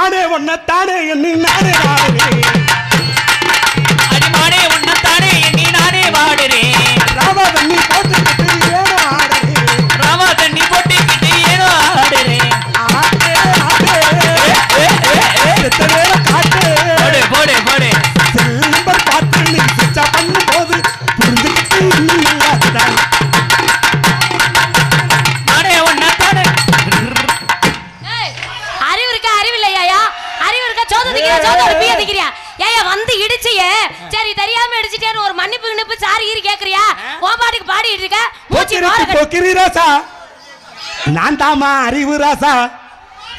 மானே ஒன்னத்தானே எண்ணி நானே உன் பாட்டுக்கு பாடிட்டு இருக்க? மூச்சு போக்கிரி ராசா. நான் தாமா அறிவு ராசா.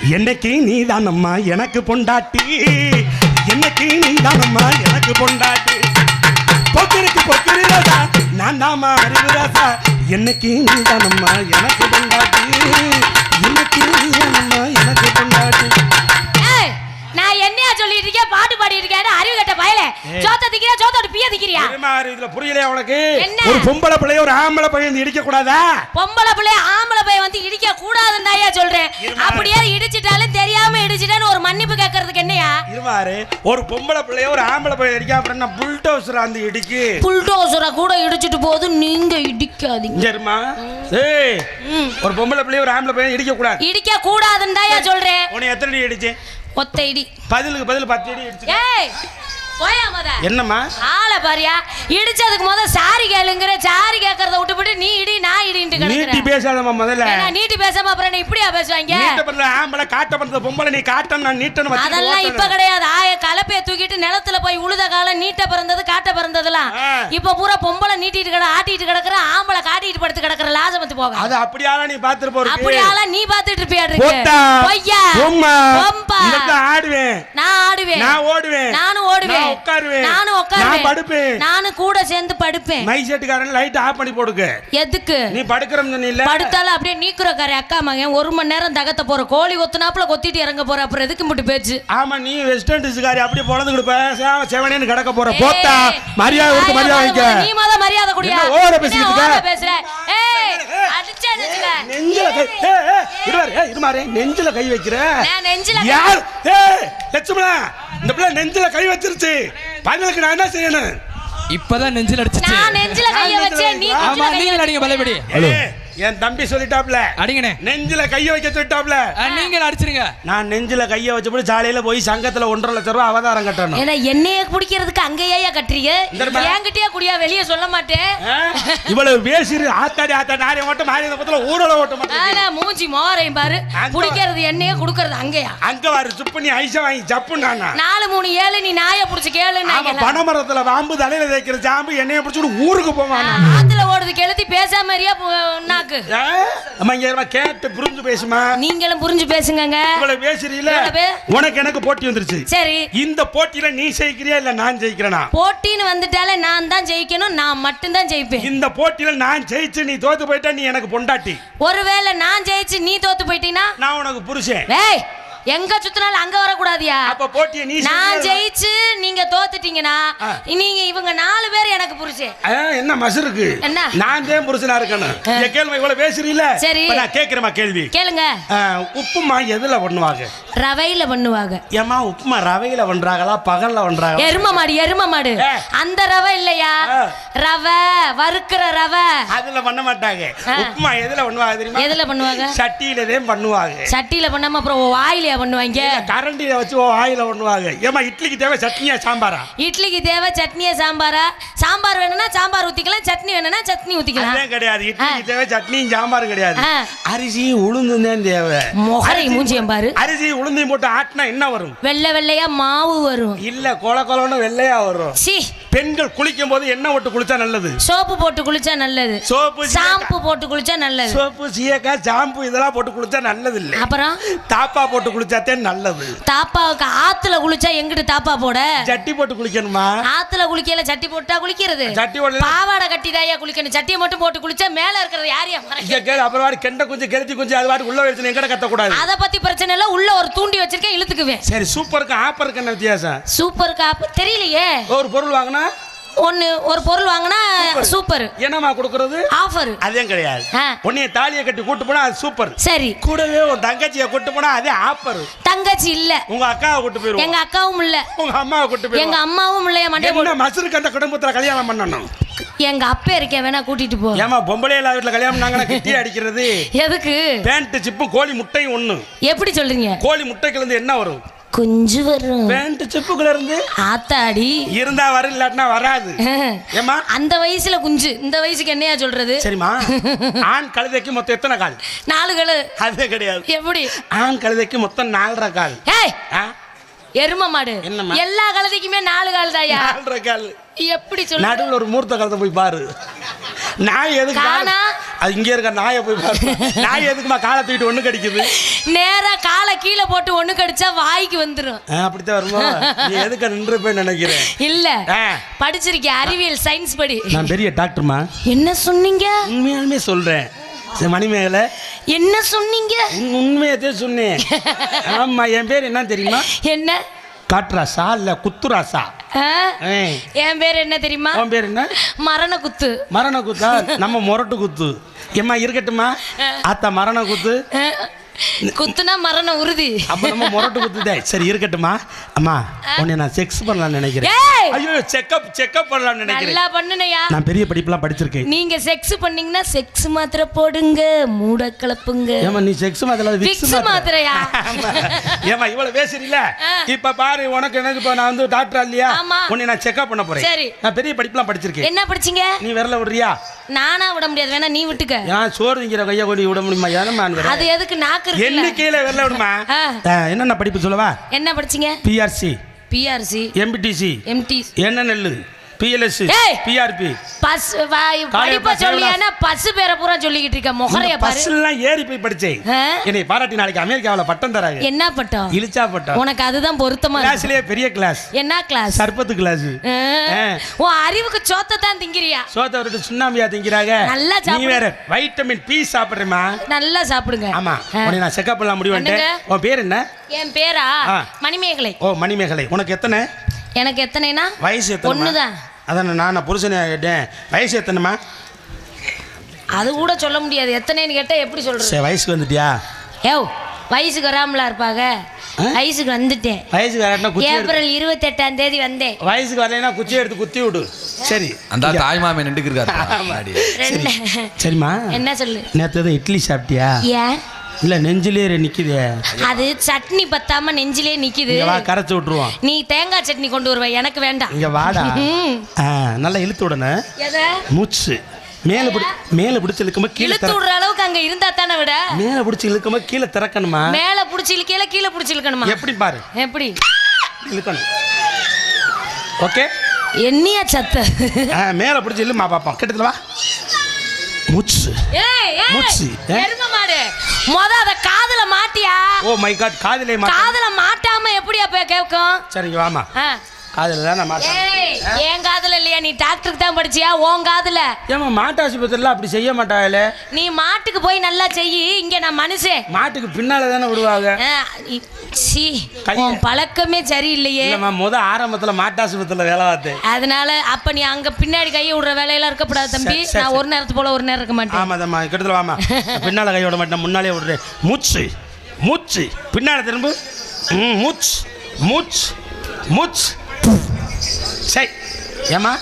என்னைக்கு நீ தானம்மா எனக்கு பொண்டாட்டி. என்னைக்கு நீ தானம்மா எனக்கு பொண்டாட்டி. போக்கிரிக்கு போக்கிரி ராசா. நான் தாமா அறிவு ராசா. என்னைக்கு நீ தானம்மா எனக்கு பொண்டாட்டி. என்னைக்கு நீ தானம்மா எனக்கு பொண்டாட்டி. நான் என்னையா சொல்லிட்டு இருக்கேன்? பாட்டு பாடிட்டு இருக்கேன். அறிவு கட்ட பயலே? சோத்த திக்கிறியா? சோத்தோட பீய திக்கிறியா? இதுல புரியலையா உனக்கு? ஒரு பொம்பளை பிள்ளைய ஒரு ஆம்பளை பையன் இடிக்க கூடாதா? பொம்பளை பிள்ளை ஆம்பளை பையன் வந்து இடிக்க கூடாதுன்னு சொல்றேன். அப்படியே இடிச்சிட்டாலும் தெரியாம இடிச்சிட்டேன்னு ஒரு மன்னிப்பு கேட்கறதுக்கு என்னையா? இருவாரு ஒரு பொம்பளை பிள்ளைய ஒரு ஆம்பளை பையன் இடிக்க அப்புறம் என்ன புல்டோசர் அந்த இடிக்கு? புல்டோசரை கூட இடிச்சிட்டு போது நீங்க இடிக்காதீங்க. இருமா. ஏய் ஒரு பொம்பளை பிள்ளைய ஒரு ஆம்பளை பையன் இடிக்க கூடாது. இடிக்க கூடாதுன்னு சொல்றேன். உன்னை எத்தனை அடி அடிச்சு ஒத்த இடி. பதிலுக்கு பதில் பத்து அடிச்சு ஏய் என்னம்மா? ஆளை பாரியா இடிச்சதுக்கு முத சாரி கேளுங்கிற சாரி கேட்கறத விட்டுவிட்டு நீ இடி நான் இடின்ட்டு நீட்டி கிடக்குற பேசாதம்மா முதல்ல. ஏன்னா நீட்டி பேசாம அப்புறம் என்ன இப்படியா பேசுவாங்க? நீட்ட பண்ணல ஆம்பளை காட்ட பண்ணது பொம்பளை நீ காட்டணும் நான் நீட்டணும் வச்சுட்டு அதெல்லாம் இப்ப. கிடையாது. ஆய கலப்பைய தூக்கிட்டு நிலத்துல போய் உழுத காலம் நீட்ட பிறந்தது காட்ட பிறந்ததுலாம். இப்ப பூரா பொம்பளை நீட்டிட்டு கிட ஆட்டிட்டு கிடக்குற ஆம்பளை காட்டிட்டு படுத்து கிடக்குற லாசமத்து போக. அது அப்படியால நீ பாத்துட்டு போறது அப்படியால நீ பாத்துட்டு இருப்பியா போட்டா பொய்யா? பொம்மா. இடத்துல ஆடுவேன். நான் ஆடுவேன். நான் ஓடுவேன். நானும் ஓடுவேன். நான் உட்காருவேன் நானும் உட்காருவேன். நான் படுப்பேன். நானும் கூட சேர்ந்து படுப்பேன். மை செட்டுக்காரன் லைட் ஆஃப் பண்ணி போடுங்க எதுக்கு? நீ படுக்கிறன்னு சொன்னில்ல. படுத்தாலும் அப்படியே நீக்குறக்கார அக்கா மகன் ஒரு மணி நேரம் தகத்த போற. கோழி கொத்துனாப்புல கொத்திட்டு இறங்க போற. அப்புறம் எதுக்கு மட்டும் பேச்சு? ஆமா நீ வெஸ்டர்ன் டிஷ்காரி அப்படியே பொழந்து கொடுப்ப. சேவ செவனேன்னு கிடக்க போற. போத்தா மரியாதை கொடுத்து மரியாதை வாங்கிக்க. நீ முத மரியாதை குடியா? ஓவரா? ஓவரா பேசுற? ஏய் அடிச்சா நெஞ்சுல நெஞ்சில கை இருவாரு ஏய், இருமாரு நெஞ்சில கை வைக்கிற. நான் நெஞ்சில யார்? ஏய் லட்சுமணா இந்த பிள்ளை நெஞ்சில கை வச்சிருச்சு. பதிலுக்கு நான் என்ன செய்யணும்? இப்பதான் நெஞ்சில் அடிச்சிச்சு. நான் நெஞ்சில கைய வச்சேன் நீ ஆமா நீங்க அடிங்க பலபடி. என் தம்பி சொல்லிட்டாப்ல. அடிங்கண்ணே. நெஞ்சில கைய வைக்க சொல்லிட்டாப்ல. நீங்க அடிச்சிருங்க. நான் நெஞ்சில கைய வச்சபடி சாலையில போய் சங்கத்துல ஒன்றரை லட்சம் ரூபாய் அவதாரம் கட்டணும். ஏன்னா என்னைய குடிக்கிறதுக்கு அங்கேயா கட்டுறீங்க? இந்தா. என்கிட்டயே குடியா வெளிய சொல்ல மாட்டேன்? இவ்வளவு பேசிரு ஆத்தாடி ஆத்தாடி நாரிய ஓட்டம் மாறிய பத்தில ஊரல ஓட்ட மாட்டேன் ஆனா மூஞ்சி மோரையும் பாரு. குடிக்கிறது என்னைய குடுக்கறது அங்கேயா? அங்க வாரு சுப்பு நீ ஐசா வாங்கி ஜப்புண்டானா நாலு மூணு ஏழு நீ நாய புடிச்சு கேளு ஆமா பனைமரத்துல பாம்பு தலையில தேய்க்கிற ஜாம்பு என்னைய பிடிச்சிட்டு ஊருக்கு போவானா. ஆத்துல ஓடுது கெளுத்தி பேசாம மாதிரியா ஆ? அம்மா இங்க இருமா, கேட்டு புரிஞ்சு பேசுமா? நீங்களும் புரிஞ்சு பேசுங்கங்க. இவ்வளவு பேசுறீல? உனக்கு எனக்கு போட்டி வந்துருச்சு. சரி. இந்த போட்டியில நீ ஜெயிக்கிறியா இல்ல நான் ஜெயிக்கிறேனா? போட்டின்னு வந்துட்டாலே நான் தான் ஜெயிக்கணும் நான் மட்டும்தான் ஜெயிப்பேன். இந்த போட்டியில நான் ஜெயிச்சு நீ தோத்து போயிட்டா நீ எனக்கு பொண்டாட்டி. ஒருவேளை நான் ஜெயிச்சு நீ தோத்து போயிட்டீன்னா நான் உனக்கு புருஷன். ஏய் எங்க சுத்தினாலும் அங்க வரக்கூடாதியா? அப்ப போட்டியை நீ நான்? ஜெயிச்சு நீங்க தோத்துட்டீங்கன்னா. நீங்க இவங்க நாலு பேர் எனக்கு புரிச்சேன் ஆ, என்ன மசருக்கு? என்ன? நான் தான் புருஷனா இருக்கணும். என் கேள்வி இவ்வளவு பேசுறீல சரி. நான் கேக்குறேமா கேள்வி. கேளுங்க. உப்புமா எதுல பண்ணுவாங்க? ரவையில பண்ணுவாங்க. ஏமா உப்புமா ரவையில பண்றாங்களா? பகல்ல பண்றாங்களா? எரும மாடு எரும மாடு. அந்த ரவை இல்லையா. ரவை வறுக்கிற ரவை. அதுல பண்ண மாட்டாங்க. உப்புமா எதுல பண்ணுவாங்க தெரியுமா? எதுல பண்ணுவாங்க? சட்டியில தான் பண்ணுவாங்க. சட்டியில பண்ணாம அப்புறம் வாயிலையா பண்ணுவாங்க? கரண்டியில வச்சு ஆயில பண்ணுவாங்க. ஏமா இட்லிக்கு தேவை சட்னியா சாம்பாரா? இட்லிக்கு தேவை சட்னியா சாம்பாரா? சாம்பார் வேணும்னா சாம்பார் ஊத்திக்கலாம் சட்னி வேணும்னா சட்னி ஊத்திக்கலாம். அதுதான் கிடையாது. இட்லிக்கு தேவை சட்னியும் சாம்பாரும் கிடையாது. ஆ. அரிசியும் உளுந்தும் தான் தேவை. முகரை மூஞ்சியம் பாரு. அரிசி உளுந்தையும் போட்டு ஆட்டினா என்ன வரும்? வெள்ளை வெள்ளையா மாவு வரும். இல்ல கொல கொலன்னு வெள்ளையா வரும். சி பெண்கள் குளிக்கும் போது எண்ணெய் விட்டு குளிச்சா நல்லது. சோப்பு போட்டு குளிச்சா நல்லது. சோப்பு ஷாம்பு போட்டு குளிச்சா நல்லது. சோப்பு சீயக்காய் ஜாம்பு இதெல்லாம் போட்டு குளிச்சா நல்லது இல்ல அப்புறம்? தாப்பா போட்டு குளிச்சாத்தே நல்லது. தாப்பாவுக்கு ஆத்துல குளிச்சா எங்கிட்டு தாப்பா போட? சட்டி போட்டு குளிக்கணுமா? ஆத்துல குளிக்கல சட்டி போட்டா குளிக்கிறது. சட்டி போடல பாவாடை கட்டிதாயா குளிக்கணும். சட்டியை மட்டும் போட்டு குளிச்சா மேல இருக்கிறது இங்க கேளு அப்புறம் வாடி கெண்ட குஞ்சு கெளுத்தி குஞ்சு அது வாடி உள்ள வச்சு எங்கட கத்தக்கூடாது? அத பத்தி பிரச்சனை இல்ல. உள்ள ஒரு தூண்டி வச்சிருக்கேன் இழுத்துக்குவேன். சரி சூப்பருக்கு ஆப்பருக்கு என்ன வித்தியாசம்? சூப்பர் காப்பு தெரியலையே. ஒரு பொருள் வாங்கினா ஒன்னு ஒரு பொருள் வாங்கினா சூப்பர். என்னம்மா கொடுக்கறது? ஆஃபர் அதே கிடையாது. உன்னைய தாலியை கட்டி கூட்டு போனா அது சூப்பர் சரி. கூடவே உன் தங்கச்சியை கூட்டு போனா அதே ஆப்பர் தங்கச்சி இல்ல. உங்க அக்காவை கூட்டு போயிருவோம். எங்க அக்காவும் இல்ல. உங்க அம்மாவை கூட்டு எங்க போயிருவோம் அம்மாவும் இல்லையா மண்டே என்ன மசருக்கு அந்த குடும்பத்துல கல்யாணம் பண்ணணும்? எங்க அப்பா இருக்கேன் வேணா கூட்டிட்டு போ. ஏமா பொம்பளை எல்லா வீட்டுல கல்யாணம் பண்ணாங்கன்னா கிட்டி அடிக்கிறது? எதுக்கு? பேண்ட் சிப்பும் கோழி முட்டையும் ஒண்ணு. எப்படி சொல்றீங்க? கோழி முட்டைக்குள்ள இருந்து என்ன வரும்? குஞ்சு வரும் பேண்ட் சிப்புக்குள்ள இருந்து ஆத்தாடி. இருந்தா வரும் இல்லாட்டினா வராது. ஏமா அந்த வயசுல குஞ்சு இந்த வயசுக்கு என்னையா சொல்றது? சரிம்மா. ஆண் கழுதைக்கு மொத்தம் எத்தனை கால்? நாலுகளு அதே கிடையாது. எப்படி? ஆண் கழுதைக்கு மொத்தம் நாலரை கால். ஏய்? எரும மாடு. என்னம்மா? எல்லா கழுதைக்குமே நாலு கால் தாயா நாலரை கால். எப்படி சொல்ற நடுவுல ஒரு மூர்த்த காலத்தை போய் பாரு. நாய் எதுக்கு காணா? அது இங்க இருக்க நாயை போய் பாரு. நாய் எதுக்குமா காலை தூக்கிட்டு ஒண்ணு கடிக்குது? நேரா காலை கீழே போட்டு ஒண்ணு கடிச்சா வாய்க்கு வந்துரும். ஆ, அப்படித்தான் வருமா? நீ எதுக்கு நின்று போய் நினைக்கிறேன் இல்ல. ஆ, படிச்சிருக்கேன் அறிவியல் சயின்ஸ் படி. நான் பெரிய டாக்டர்மா? என்ன சொன்னீங்க? உண்மையாலுமே சொல்றேன். சரி, மணிமேகலை என்ன சொன்னீங்க? உன் உண்மையத்தே சொன்னேன். ஆமா என் பேர் என்ன தெரியுமா? என்ன? காட்டுராசா இல்ல குத்துராசா என் பேர் என்ன தெரியுமா? உன் பேர் என்ன? மரண குத்து மரண குத்தா நம்ம முரட்டு குத்து ஏம்மா இருக்கட்டுமா ஆத்தா மரண குத்து? குத்துனா மரண உறுதி. அப்ப நம்ம முரட்டு குத்துதே. சரி இருக்கட்டுமா அம்மா உன்னை நான் செக்ஸ் பண்ணலாம்னு நினைக்கிறேன். ஐயோ செக்கப் செக்கப் பண்ணலாம்னு நினைக்கிறேன். நல்லா பண்ணுனையா. நான் பெரிய படிப்புலாம் படிச்சிருக்கேன். நீங்க செக்ஸ் பண்ணீங்கன்னா செக்ஸ் மாத்திரை போடுங்க மூட கலப்புங்க. ஏமா நீ செக்ஸ் மாத்திர விக்ஸ் மாத்திரையா? ஏமா இவ்வளவு பேசுறீல. இப்ப பாரு உனக்கு எனக்கு இப்ப நான் வந்து டாக்டர் இல்லையா. உன்னை நான் செக்அப் பண்ண போறேன். சரி. நான் பெரிய படிப்புலாம் படிச்சிருக்கேன். என்ன படிச்சீங்க? நீ விரல விடுறியா? நானா விட முடியாது வேணா நீ விட்டுக்க. நான் சோறு திங்கிற கைய கொடி விட முடியுமா? ஏனம்மா அது எதுக்கு நாக்கு இருக்குல்ல எண்ணிக்கையில விரல விடுமா? என்னென்ன படிப்பு சொல்லவா? என்ன படிச்சீங்க? பிஆர்சி பிஆர்சி எம்பிடிசி எம்டி என்ன நெல்லு பிஎல்எஸ். பிஆர்பி பஸ் படிப்ப சொல்லியானா பஸ் பேரை பூரா சொல்லிக்கிட்டு இருக்க முகரைய பஸ்லாம் ஏறி போய் படிச்சேன்? என்னை பாராட்டி நாளைக்கு அமெரிக்காவுல பட்டம் தராங்க. என்ன பட்டம்? இழிச்சா பட்டம். உனக்கு அதுதான் பொருத்தமா. கிளாஸ்லயே பெரிய கிளாஸ் என்ன கிளாஸ் சர்பத்து கிளாஸ் உன் அறிவுக்கு சோத்தை தான் திங்கிறியா? சோத்த விட்டு சுண்ணாம்பியா திங்கிறாங்க? நல்லா நீ. வேற வைட்டமின் பி சாப்பிடுறேமா நல்லா சாப்பிடுங்க. ஆமா. உன்னை நான் செக்அப் பண்ணலாம் முடிவு. உன் பேர் என்ன? என் பேரா. மணிமேகலை. ஓ மணிமேகலை. உனக்கு எத்தனை? எனக்கு எத்தனைனா? வயசு ஒண்ணுதான். அதான் நான் புருஷனை கேட்டேன். வயசு எத்தனைமா அது கூட சொல்ல முடியாது. எத்தனைன்னு கேட்டா எப்படி சொல்றது? சரி வயசுக்கு வந்துட்டியா? ஏவ் வயசுக்கு வராமலா இருப்பாங்க? வயசுக்கு வந்துட்டேன். வயசுக்கு வரட்டா குச்சி எடுத்து ஏப்ரல் இருபத்தெட்டாம் தேதி வந்தேன். வயசுக்கு வரலைன்னா குச்சி எடுத்து குத்தி விடு. சரி. அந்த தாய் மாமன் நின்றுக்கு. இருக்காரு ரெண்டு. சரிம்மா. என்ன சொல்லு? நேற்று இட்லி சாப்பிட்டியா? ஏன்? இல்ல நெஞ்சிலே நிக்குதே. அது சட்னி பத்தாம நெஞ்சிலே நிக்குது. வா கரைச்சு விட்டுருவோம். நீ தேங்காய் சட்னி கொண்டு வருவ எனக்கு வேண்டாம். இங்க வாடா. நல்லா இழுத்து எதை? மூச்சு. மேல பிடி மேல பிடிச்சு இழுக்கும்போது கீழே இழுத்து அளவுக்கு அங்க இருந்தா தானே விட? மேல பிடிச்சு இழுக்கும்போது கீழே திறக்கணுமா? மேல புடிச்சு இழுக்கையில கீழே புடிச்சு இழுக்கணுமா? எப்படி பாரு. எப்படி? இழுக்கணும். ஓகே? என்னையா சத்த? மேல பிடிச்சு இழுமா பாப்போம். கிட்டத்துல வா. மூச்சு. மூச்சு? எருமை மாடு. மொத அத காதுல மாட்டியா? ஓ மை காட் காதிலே மாட்ட. காதுல மாட்டாம எப்படி அப்ப கேட்கும் சரிங்க வாமா. காதில் தான் நான் என் காதுல இல்லையா? நீ டாக்டருக்கு தான் படிச்சியா? உன் காதுல. ஏமா மாட்டு ஆஸ்பத்திரியில் அப்படி செய்ய மாட்டாங்களே? நீ மாட்டுக்கு போய் நல்லா செய்யி இங்க நான் மனுஷன். மாட்டுக்கு பின்னால தானே விடுவாங்க? சீ உன் பழக்கமே சரியில்லையே. முத ஆரம்பத்தில் மாட்டு ஆஸ்பத்திரியில் வேலை பார்த்தேன். அதனால அப்ப நீ அங்க பின்னாடி கையை விடுற வேலையெல்லாம் இருக்கக்கூடாது தம்பி. நான் ஒரு நேரத்து போல ஒரு நேரம் இருக்க மாட்டேன். ஆமாதம்மா கிட்டத்தில் வாமா பின்னால் கை விட மாட்டேன் முன்னாலே விடுறேன். மூச்சு மூச்சு. பின்னால் திரும்ப. மூச்சு மூச்சு மூச்சு. சரி ஏம்மா?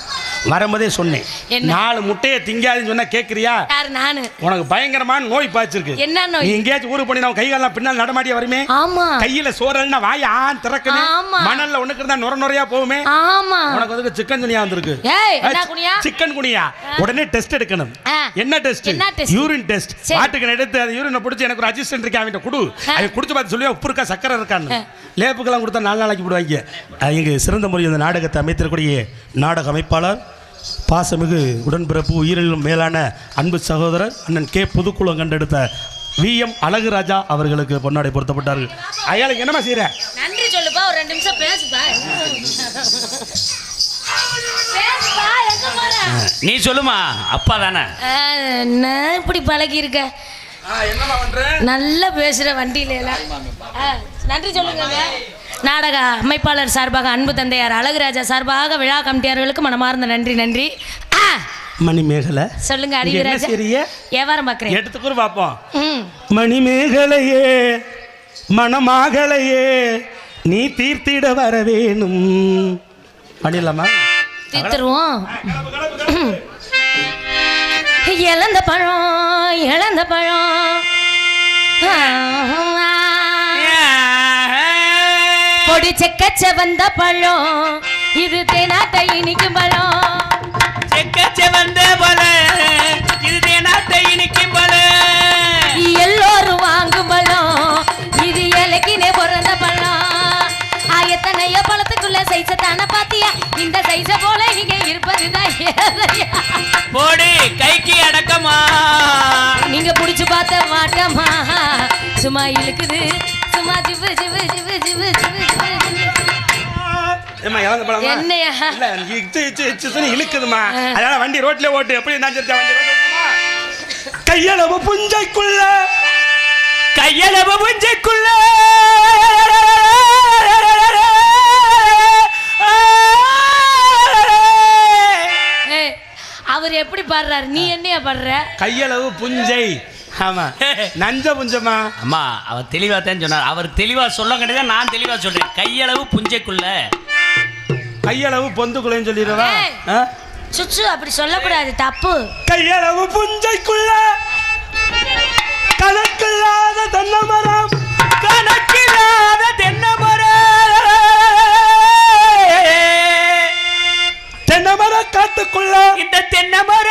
வரும்போதே சொன்னேன்? நாலு முட்டையை திங்காதுன்னு சொன்னா நானு? உனக்கு பயங்கரமான நோய் பாய்ச்சிருக்கு. என்ன நோய்? நீ எங்கேயாச்சும் ஊருக்கு போனி கை காலெல்லாம் பின்னால் நடமாடிய வருமே. ஆமா. கையில சோறல்னா வாய் ஆன் திறக்கணும். மணல்ல ஒண்ணுக்கு இருந்தா நுர நுறையா போகுமே. ஆமா. உனக்கு வந்து சிக்கன் குனியா வந்திருக்கு. Chikungunya? உடனே டெஸ்ட் எடுக்கணும். என்ன டெஸ்ட்? Urine test. மாட்டுக்கு எடுத்து அந்த யூரினை பிடிச்சி எனக்கு ஒரு அசிஸ்டன்ட் இருக்கா அவன்கிட்ட கொடு. அவன் குடிச்சு பார்த்து சொல்லி உப்பு இருக்கா சக்கரை இருக்கான்னு. லேப்புக்கெல்லாம் கொடுத்தா நாலு நாளைக்கு போடுவாங்க. இங்கு சிறந்த முறையில் இந்த நாடகத்தை அமைத்திருக்கூடிய நாடக அமைப்பாளர் பாசமிகு உடன்பிறப்பு உயிரிலும் மேலான அன்பு சகோதரர் அண்ணன் கே புதுக்குளம் கண்டெடுத்த வி எம் அழகுராஜா அவர்களுக்கு பொன்னாடை பொருத்தப்பட்டார்கள். அயாளுக்கு என்னமா செய்யற நன்றி சொல்லுப்பா ஒரு ரெண்டு நிமிஷம் பேசுப்பா. நீ சொல்லுமா அப்பா தானே? என்ன இப்படி பழகி இருக்க நல்லா பேசுற வண்டியில எல்லாம். நன்றி சொல்லுங்க நாடக அமைப்பாளர் சார்பாக அன்பு தந்தையார் அழகுராஜா சார்பாக விழா கமிட்டியார்களுக்கு மனமார்ந்த நன்றி நன்றி. ஆ! மணிமேகலை. சொல்லுங்க அடிகராஜா? வியாபாரம் பார்க்குறேன் எடுத்துக்கூட பார்ப்போம் மணிமேகலையே மணமாகலையே நீ தீர்த்திட வர வேணும் பண்ணிடலாமா? தீர்த்துருவோம். இழந்த பழம் இழந்த பழம். பொடி செக்கச்ச வந்த பழம். இது தேனாட்டை இனிக்கும் பழம். செக்கச்ச வந்த போல இது தேனாட்டை இனிக்கும் போல எல்லோரும் வாங்கும் பழம். இது இலக்கினே பிறந்த பழம். ஆ, எத்தனையோ பழத்துக்குள்ள சைஸ தானே பாத்தியா? இந்த சைஸ போல. போடு கைக்கு அடக்கமா. நீங்க புடிச்சு பார்த்த மாட்டமா. சும்மா இழுக்குது. சும்மா ஜிவு ஜிவு ஜிவு ஜிவு ஜிவு என்னையா? இல்ல இச்சு இச்சு இச்சுன்னு இழுக்குதுமா அதனால வண்டி ரோட்ல ஓட்டு. எப்படி கையளவு புஞ்சைக்குள்ள. கையளவு புஞ்சைக்குள்ள. அவர் எப்படி பாடுறாரு? நீ என்னையா பாடுற? கையளவு புஞ்சை. ஆமா. நஞ்ச புஞ்சமா அம்மா அவர் தெளிவா தான் சொன்னார். அவர் தெளிவா சொல்ல கிடையாது நான் தெளிவா சொல்றேன். கையளவு புஞ்சைக்குள்ள. கையளவு பொந்துக்குள்ளேன்னு சொல்லிடுவா? சுச்சு அப்படி சொல்லக்கூடாது. தப்பு. கையளவு புஞ்சைக்குள்ள. கணக்கில்லாத தென்னை மரம் கணக்கில்லாத தென்னை மரம் காட்டுக்குள்ள. இந்த தென்னை மர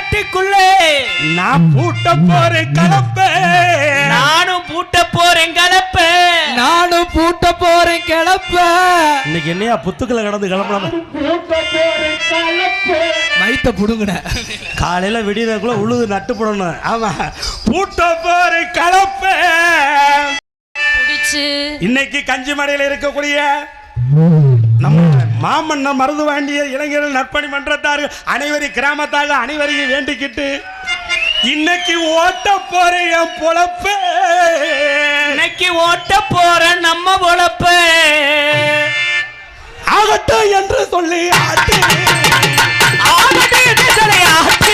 காட்டுக்குள்ளே. நான் பூட்ட போறேன் கலப்பே. நானும் பூட்ட போறேன் கலப்ப. நானும் பூட்ட போறேன் கிளப்ப இன்னைக்கு என்னையா புத்துக்களை கடந்து கிளம்பலாமா மைத்த புடுங்கின. காலையில விடியறதுக்குள்ள உழுது நட்டு போடணும். ஆமா. பூட்ட போறேன் கலப்பே. இன்னைக்கு கஞ்சிமடையில் இருக்கக்கூடிய நம்ம மாமன்னர் மருது வாண்டிய இளைஞர்கள் நற்பணி மன்றத்தார்கள் அனைவரையும் கிராமத்தாக அனைவரையும் வேண்டிக்கிட்டு இன்னைக்கு ஓட்ட போறேன் என் பொழப்பே. இன்னைக்கு ஓட்ட போற நம்ம பொழப்ப. ஆகட்டும் என்று சொல்லி ஆட்டு. ஆகட்டு என்று சொல்லி ஆட்டு.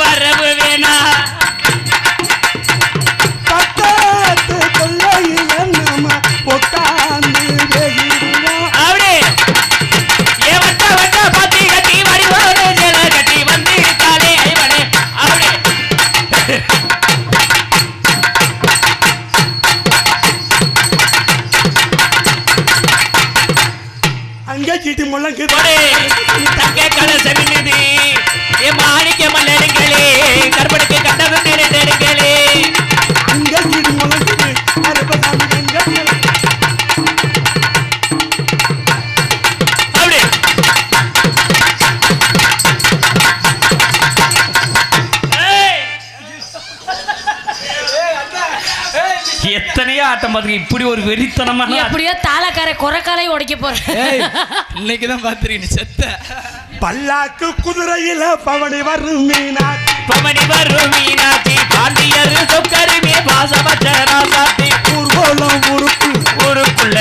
வரவு வேணா. ஆட்டம் பார்த்து இப்படி ஒரு வெறித்தனமான எப்படியோ தாளக்கார குறைக்காலை உடைக்க போறேன் இன்னைக்கு தான் பாத்துருக்கீங்க நீ செத்த. பல்லாக்கு குதிரையில பவனி வரும் மீனாட்சி. பமணி வரும் மீனாட்சி. பாண்டியர் சொக்கருமே பாசமற்ற ராசாத்தி. ஊர்வலம் உறுப்பு ஊருக்குள்ள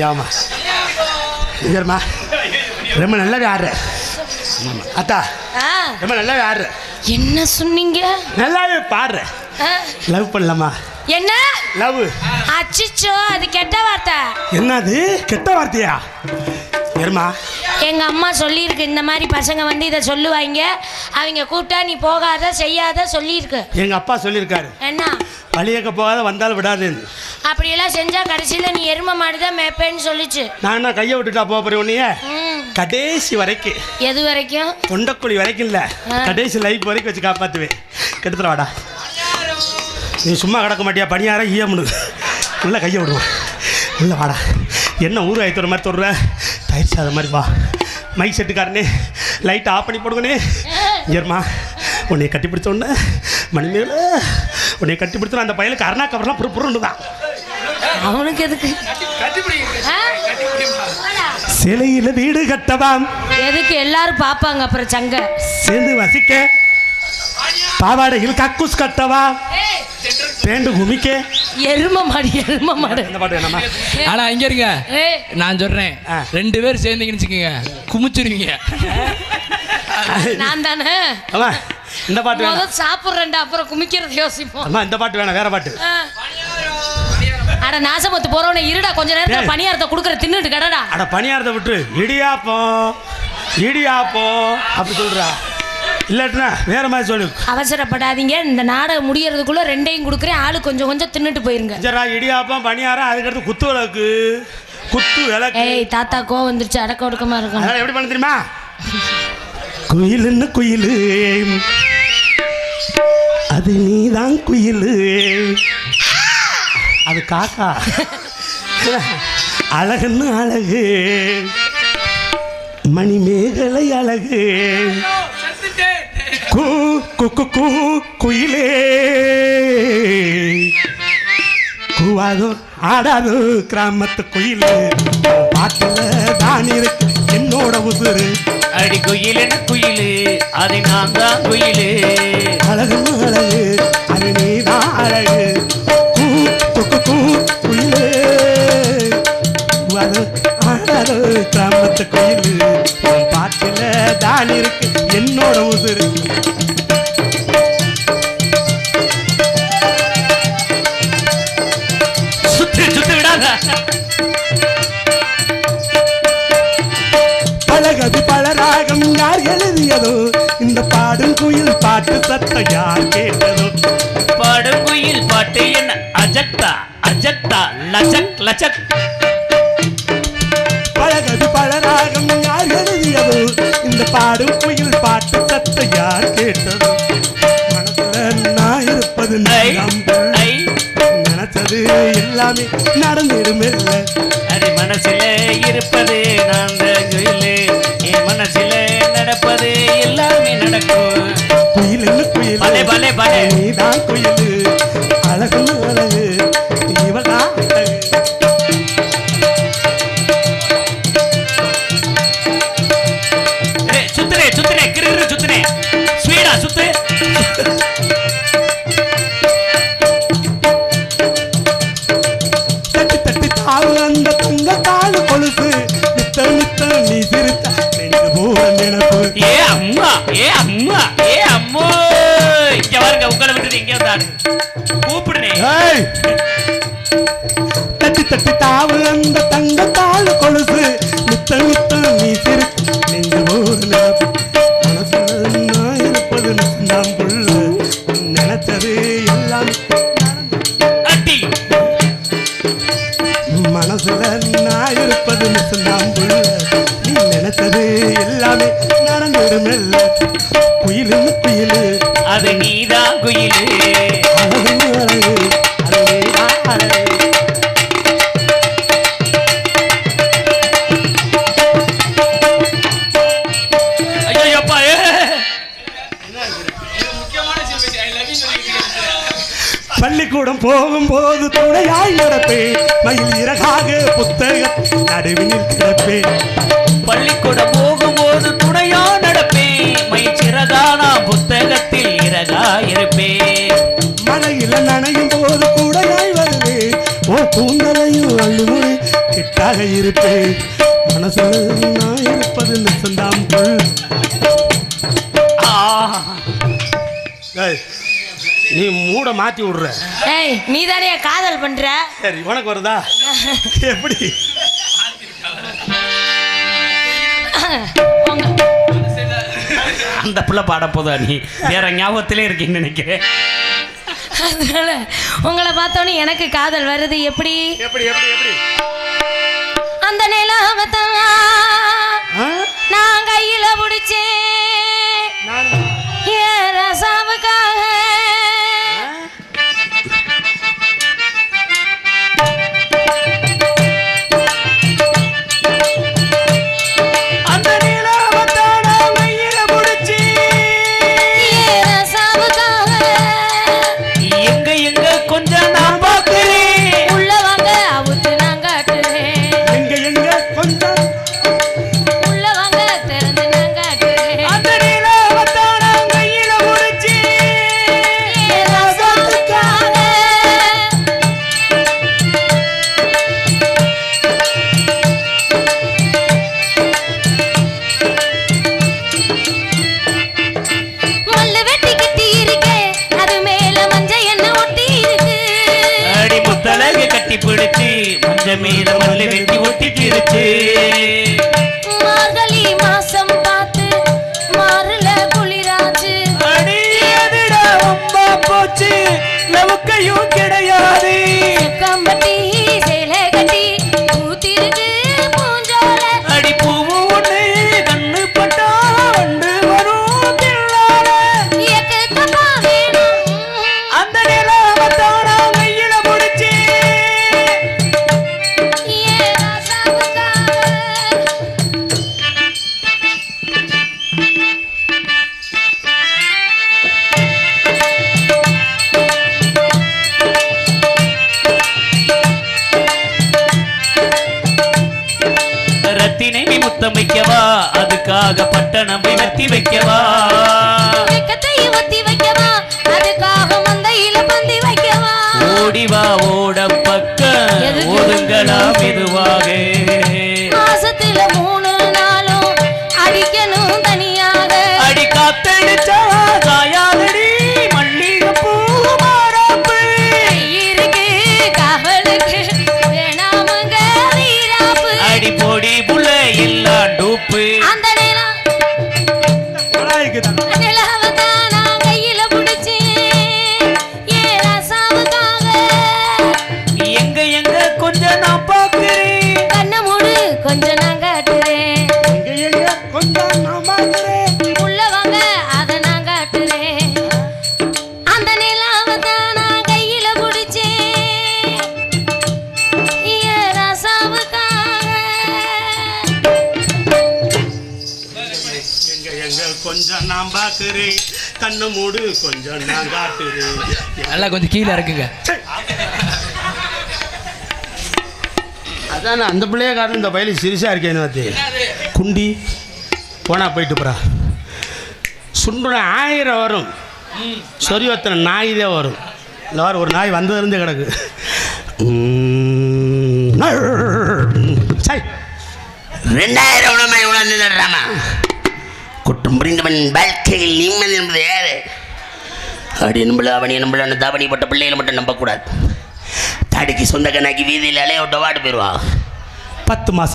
ஏமா சரிம்மா ரொம்ப நல்லாவே ஆடுற. ஆமா. அத்தா ஆ, ரொம்ப நல்லாவே ஆடுற. என்ன சொன்னீங்க? நல்லாவே பாடுற. ஆ, லவ் பண்ணலாமா? என்ன? லவ் அச்சிச்சோ அது கெட்ட வார்த்தை. என்னது? கெட்ட வார்த்தையா? ஏறுமா எங்க அம்மா சொல்லியிருக்கு இந்த மாதிரி பசங்க வந்து இதை சொல்லுவாங்க. அவங்க கூப்பிட்டா நீ போகாத செய்யாத சொல்லியிருக்கு. எங்க அப்பா சொல்லியிருக்காரு. என்ன? வழியக்க போகாத வந்தாலும் விடாதுன்னு அப்படியெல்லாம் செஞ்சா கடைசியில் நீ எரும மாடு தான் மேப்பேன்னு சொல்லிச்சு. நான் என்ன கையை விட்டுட்டா போக போறேன் உன்னைய? கடைசி வரைக்கும். எது வரைக்கும்? தொண்டக்குழி வரைக்கும் இல்லை. கடைசி லைஃப் வரைக்கும் வச்சு காப்பாற்றுவேன் கெடுத்துட வாடா. நீ சும்மா கிடக்க மாட்டியா? பணியாரம் ஈயமுனு உள்ள கையை விடுவோம் உள்ள வாடா. என்ன ஊர் ஆயித்துற மாதிரி தொடுற? தயிர் சாதம் மாதிரி வா. மைக் செட்டுக்காரனே லைட்டை ஆஃப் பண்ணி போடுங்கண்ணே. ஏர்மா உன்னை கட்டி பிடிச்ச உடனே மணிமேல உன்னை கட்டி பிடிச்ச அந்த பையனுக்கு அருணா கவர்லாம் புரு புருன்னு தான் அவனுக்கு எதுக்கு. சிலையில் வீடு கட்டவாம் எதுக்கு எல்லாரும் பார்ப்பாங்க அப்புறம் சங்க? சேர்ந்து வசிக்க. பாவாடையில் கக்கூஸ் கட்டவா. பேண்டு குமிக்க. எரும மாடு எரும மாடு. இந்த பாட்டு வேணாமா ஆனா இங்க இருங்க. நான் சொல்றேன். ரெண்டு பேர் சேர்ந்தீங்கன்னு வச்சுக்கோங்க. குமிச்சிருவீங்க. நான் தானே? அம்மா இந்த பாட்டு வேணாம். சாப்பிட்றேன்டா அப்புறம் குமிக்கிறது யோசிப்போம். அம்மா இந்த பாட்டு வேணாம் வேற பாட்டு. அட நாசமத்து போறவன இருடா கொஞ்ச நேரத்துல. பணியாரத்தை குடுக்கற தின்னுட்டு கடடா. அட பணியாரத்தை விட்டு இடியாப்பம் இடியாப்பம் அப்படி சொல்றா. இல்லாட்டினா வேற மாதிரி சொல்லு. அவசரப்படாதீங்க இந்த நாடகம் முடியறதுக்குள்ள ரெண்டையும் கொடுக்குறேன். ஆளு கொஞ்சம் கொஞ்சம் தின்னுட்டு போயிருங்க. சரிடா இடியாப்பம் பணியாரம் அதுக்கடுத்து குத்து விளக்கு. குத்து விளக்கு. ஏய் தாத்தா கோ வந்துருச்சு அடக்க ஒடுக்கமா இருக்கும் எப்படி பண்ண தெரியுமா? குயிலுன்னு குயிலு. அது நீதான் குயிலு. அது காக்கா. அழகுன்னு அழகு. மணிமேகலை அழகு. கூ கு கூ குயிலே. கூவாதோ ஆடாதோ கிராமத்து குயிலு. பாட்டில் தான் இருக்கு. என்னோட உசுறு. அடி குயிலென குயிலு? அது நான் தான் குயிலு. அழகு அழகு அது நீதான் அழகு. கூ கு கு குயிலே கூவாதோ ஆடாதோ கிராமத்து குயிலு. உன் பாட்டுல தான் இருக்கு என்னோட உசுறு. சுத்து சுத்து விடாத. பழகது பலராகம் யார் எழுதியதோ? இந்த பாடும் குயில் பாட்டு சத்தம் யார் கேட்டதோ? பாடும் குயில் பாட்டு என்ன? அஜக்தா அஜக்தா லச்சக் லச்சக் பழகது பலராகம் யார் எழுதியதோ? இந்த பாடும் குயில் தட்டி தட்டி தாவு அந்த தங்க காலு கொலுசு நித்த நித்த நீ சிறு கிட்டாக இருப்பேன். மனசுல நான் இருப்பது நிசந்தாம் நீ மூட மாத்தி விடுற. ஏய் நீ தானே காதல் பண்ற? சரி உனக்கு வருதா? எப்படி? அந்த புள்ள பாட போதா நீ? வேற ஞாபகத்திலே இருக்கேன்னு நினைக்கிறேன். அதனால உங்களை பார்த்தோன்னே எனக்கு காதல் வருது. எப்படி? எப்படி எப்படி எப்படி? அந்த நிலாவத்தான் ஆ? நான் கையில பிடிச்சேன் நான் என் மஞ்ச மீத மல்லு வெட்டி ஒட்டிக்கிருச்சு. மார்கழி மாசம் பார்த்து மாறுல குளிராச்சு. அடி அம்மா போச்சு. லவுக்கையும் கிடையாது. பட்டணம் போய் வத்தி வைக்கவா? ஓடிவா ஓட பக்கம்? ஒதுங்களா மெதுவாக கொஞ்சம் நான் பார்க்கிறேன். கண்ணு மூடு கொஞ்சம் நான் காட்டுறேன். நல்லா கொஞ்சம் கீழே இருக்குங்க அதான் அந்த பிள்ளைய காரணம் இந்த பயில சிரிசா இருக்கேன்னு பார்த்து? குண்டி போனா போயிட்டு போறா. சுண்டுன ஆயிரம் வரும். சொரியத்தனை நாய் தான் வரும். இந்த வாரம் ஒரு நாய் வந்ததுலேருந்து கிடக்கு. ரெண்டாயிரம் உணமாய் உணர்ந்து தர்றாமா? குற்றம் புரிந்தவன் வாழ்க்கையில் நிம்மதி என்பது யாரு? அடி நம்பள அவனி அவனியை போட்ட பிள்ளைகளை மட்டும் நம்பக்கூடாது. தாடிக்கு சொந்தக்கனாக்கி வீதியில் அலைய விட்ட வாடு போயிடுவான் பத்து மாதம்